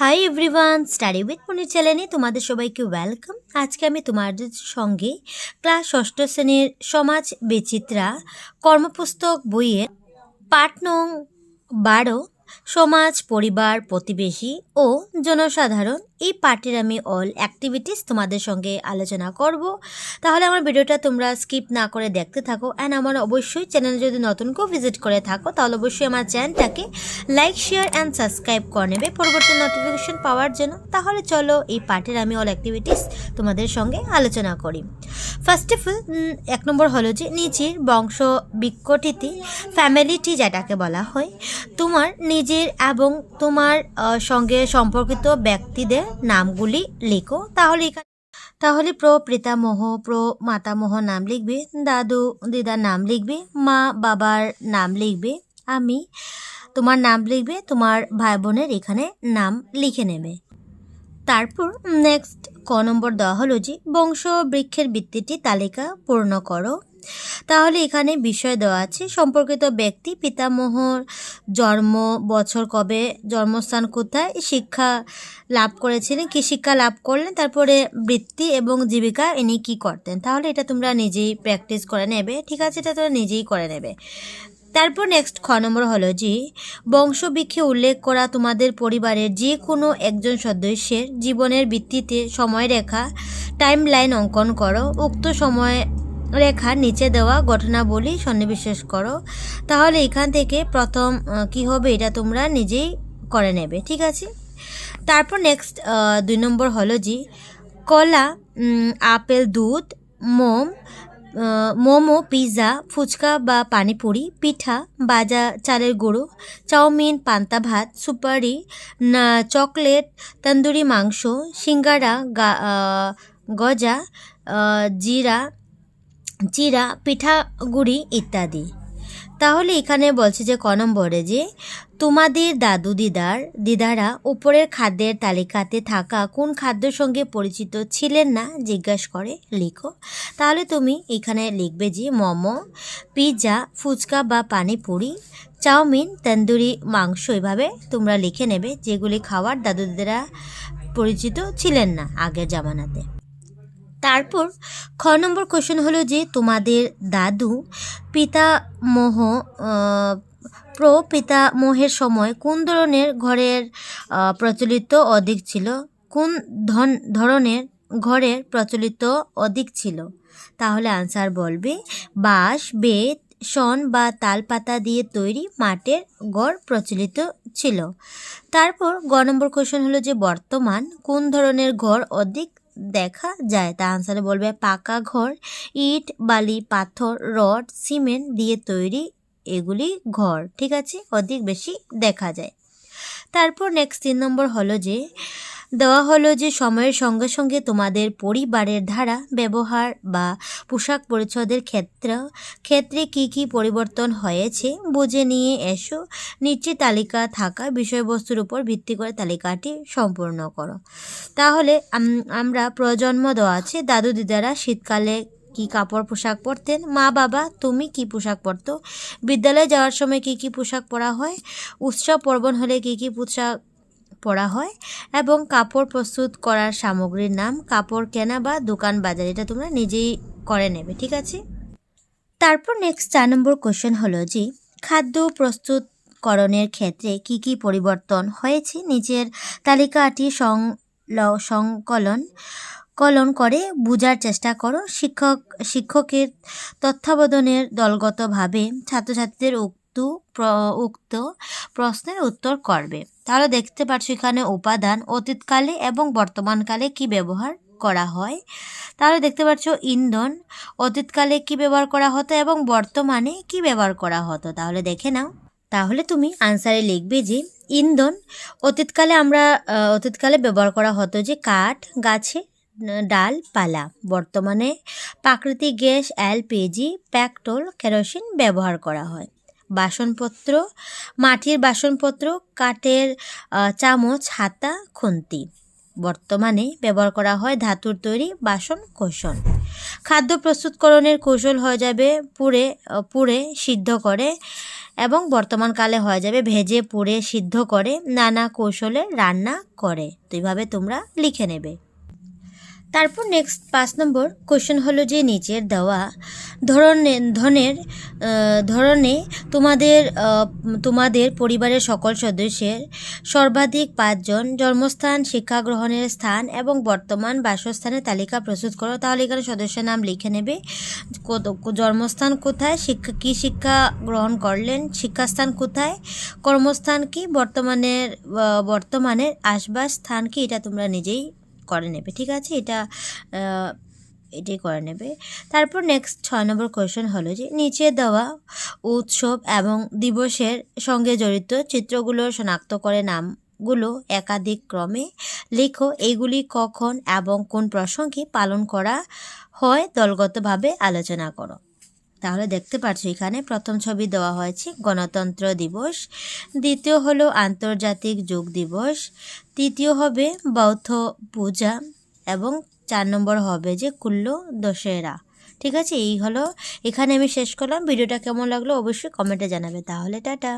Hi everyone study with Monir চ্যানেলে তোমাদের সবাইকে ওয়েলকাম আজকে আমি তোমাদের সঙ্গে ক্লাস ষষ্ঠ শ্রেণির সমাজ বিচিত্রা কর্মপুস্তক বইয়ের পাঠ নং বারো সমাজ, পরিবার, প্রতিবেশী ও জনসাধারণ এই পার্টির আমি অল অ্যাক্টিভিটিস তোমাদের সঙ্গে আলোচনা করব। তাহলে আমার ভিডিওটা তোমরা স্কিপ না করে দেখতে থাকো অ্যান্ড আমার অবশ্যই চ্যানেলে যদি নতুন কেউ ভিজিট করে থাকো, তাহলে অবশ্যই আমার চ্যানেলটাকে লাইক শেয়ার অ্যান্ড সাবস্ক্রাইব করে নেবে পরবর্তী নোটিফিকেশন পাওয়ার জন্য। তাহলে চলো এই পার্টির আমি অল অ্যাক্টিভিটিস তোমাদের সঙ্গে আলোচনা করি। ফার্স্ট অফ অল এক নম্বর হলো যে নিচের বংশ বিকটিতে ফ্যামিলিটি যেটাকে বলা হয়, তোমার নিজের এবং তোমার সঙ্গে সম্পর্কিত ব্যক্তিদের নামগুলি লেখো। তাহলে এখানে, তাহলে প্র পিতামহ, প্র মাতামহ নাম লিখবে, দাদু দিদার নাম লিখবে, মা বাবার নাম লিখবে, আমি তোমার নাম লিখবে, তোমার ভাই বোনের এখানে নাম লিখে নেবে। তারপর নেক্সট ক নম্বর দেওয়া হলো যে বংশ বৃক্ষের ভিত্তিটি তালিকা পূর্ণ করো। তাহলে এখানে বিষয় দেওয়া আছে, সম্পর্কিত ব্যক্তি, পিতামহর জন্ম, বছর কবে, জন্মস্থান কোথায়, শিক্ষা লাভ করেছিলেন, কি শিক্ষা লাভ করলেন, তারপরে বৃত্তি এবং জীবিকা ইনি কি করতেন। তাহলে এটা তোমরা নিজেই প্র্যাকটিস করে নেবে, ঠিক আছে? এটা তোমরা নিজেই করে নেবে। তারপর নেক্সট খ নম্বর হলো যে, বংশবৃক্ষে উল্লেখ করা তোমাদের পরিবারের যে কোনো একজন সদস্যের জীবনের ভিত্তিতে সময়রেখা টাইম লাইন অঙ্কন করো, উক্ত সময় রেখার নিচে দেওয়া ঘটনাবলী সন্নিবেশ করো। তাহলে এখান থেকে প্রথম কি হবে এটা তোমরা নিজেই করে নেবে, ঠিক আছে? তারপর নেক্সট দুই নম্বর হলো যে, কলা আপেল, দুধ, মোম মোমো, পিৎজা, ফুচকা বা পানিপুরি, পিঠা, বাজা চালের গুঁড়ো, চাউমিন, পান্তা ভাত, সুপারি চকলেট, তন্দুরি মাংস, সিঙ্গারা গজা জিরা, চিরা, পিঠাগুড়ি ইত্যাদি। তাহলে এখানে বলছে যে ক নম্বরে যে, তোমাদের দাদু দিদার, দিদারা উপরের খাদ্যের তালিকাতে থাকা কোন খাদ্যের সঙ্গে পরিচিত ছিলেন না? জিজ্ঞাসা করে লিখো। তাহলে তুমি এখানে লিখবে যে, মোমো, পিৎজা, ফুচকা বা পানিপুরি, চাউমিন, তন্দুরি, মাংস, এভাবে তোমরা লিখে নেবে, যেগুলি খাওয়ার দাদু দিদারা পরিচিত ছিলেন না আগের জামানাতে। তারপর খ নম্বর কোশ্চেন হলো যে তোমাদের দাদু পিতামহ আহ, প্রপিতামহের সময় কোন ধরনের ঘরের প্রচলিত অধিক ছিল? কোন ধন ধরনের ঘরের প্রচলিত অধিক ছিল? তাহলে আনসার বলবে বাঁশ বেত শন বা তালপাতা দিয়ে তৈরি মাটির গড় প্রচলিত ছিল। তারপর গ নম্বর কোশ্চেন হলো যে বর্তমান কোন ধরনের ঘর অধিক দেখা যায়। তা আনসারে বলবে, পাকা ঘর, ইট, বালি, পাথর, রড, সিমেন্ট দিয়ে তৈরি এগুলি ঘর, ঠিক আছে? অধিক বেশি দেখা যায়। তারপর নেক্সট তিন নম্বর হলো যে দেওয়া হলো যে সময়ের সঙ্গে সঙ্গে তোমাদের পরিবারের ধারা, ব্যবহার বা পোশাক পরিচ্ছদের ক্ষেত্র, ক্ষেত্রে কি কি পরিবর্তন হয়েছে বুঝে নিয়ে এসো। নিচে তালিকা থাকা বিষয়বস্তুর উপর ভিত্তি করে তালিকাটি সম্পূর্ণ করো। তাহলে আমরা প্রজন্ম দেওয়া আছে। দাদু দিদারা শীতকালে কি কাপড় পোশাক পরতেন? মা বাবা, তুমি কি পোশাক পরতো? বিদ্যালয়ে যাওয়ার সময় কি কি পোশাক পরা হয়? উৎসব, পার্বণ হলে কি কি পোশাক পরা হয় এবং কাপড় প্রস্তুত করার সামগ্রীর নাম কাপড় কেনা বা দোকান বাজার, এটা তোমরা নিজেই করে নেবে, ঠিক আছে? তারপর নেক্সট চার নম্বর কোশ্চেন হলো যে, খাদ্য প্রস্তুতকরণের ক্ষেত্রে কি কি পরিবর্তন হয়েছে? নিচের তালিকাটি সং- সংকলন, কলন করে বোঝার চেষ্টা করো। শিক্ষক, শিক্ষকের তত্ত্বাবধানের দলগতভাবে ছাত্রছাত্রীদের উক্ত উক্ত প্রশ্নের উত্তর করবে। তাহলে দেখতে পাচ্ছ এখানে উপাদান অতীতকালে এবং বর্তমানকালে কি ব্যবহার করা হয়। তাহলে দেখতে পাচ্ছ ইন্ধন অতীতকালে কি ব্যবহার করা হতো এবং বর্তমানে কি ব্যবহার করা হতো। তাহলে দেখে নাও। তাহলে তুমি আনসারে লিখবে যে ইন্ধন অতীতকালে আমরা অতীতকালে ব্যবহার করা হতো যে কাঠ, গাছে ডাল, পালা। বর্তমানে প্রাকৃতিক গ্যাস, এলপিজি, পেট্রোল, কেরোসিন ব্যবহার করা হয়। বাসনপত্র, মাটির বাসনপত্র, কাঠের চামচ, হাতা, খুন্তি। বর্তমানে ব্যবহার করা হয় ধাতুর তৈরি বাসন কৌশল খাদ্য প্রস্তুতকরণের কৌশল হয়ে যাবে পুড়ে পুড়ে সিদ্ধ করে এবং বর্তমানকালে হয়ে যাবে ভেজে, পুড়ে সিদ্ধ করে নানা কৌশলে রান্না করে। তো এইভাবে তোমরা লিখে নেবে। তারপর নেক্সট পাঁচ নম্বর কোশ্চেন হলো যে নিচের দেওয়া। ধরনে, ধনের ধরনে তোমাদের তোমাদের পরিবারের সকল সদস্যের সর্বাধিক পাঁচজন জন্মস্থান, শিক্ষা গ্রহণের স্থান এবং বর্তমান বাসস্থানের তালিকা প্রস্তুত করো। তাহলে এখানে সদস্যের নাম লিখে নেবে। জন্মস্থান কোথায়? শিক্ষা, কী শিক্ষা গ্রহণ করলেন? শিক্ষাস্থান কোথায়? কর্মস্থান কি? বর্তমানের বর্তমানের আশবাস স্থান কি? এটা তোমরা নিজেই করে নেবে, ঠিক আছে? এটা এটাই করে নেবে। তারপর নেক্সট ছয় নম্বর কোয়েশন হলো যে, নিচে দেওয়া উৎসব এবং দিবসের সঙ্গে জড়িত চিত্রগুলো শনাক্ত করে নামগুলো একাধিক ক্রমে লেখো। এইগুলি কখন এবং কোন প্রসঙ্গে পালন করা হয় দলগতভাবে আলোচনা করো। তাহলে দেখতে পাচ্ছ এখানে প্রথম ছবি দেওয়া হয়েছে, গণতন্ত্র দিবস। দ্বিতীয় হলো আন্তর্জাতিক যোগ দিবস। তৃতীয় হবে বৌদ্ধ পূজা এবং চার নম্বর হবে যে কুল্ল দশেরা ঠিক আছে, এই হলো, এখানে আমি শেষ করলাম। ভিডিওটা কেমন লাগল অবশ্যই কমেন্টে জানাবে। তাহলে টাটা।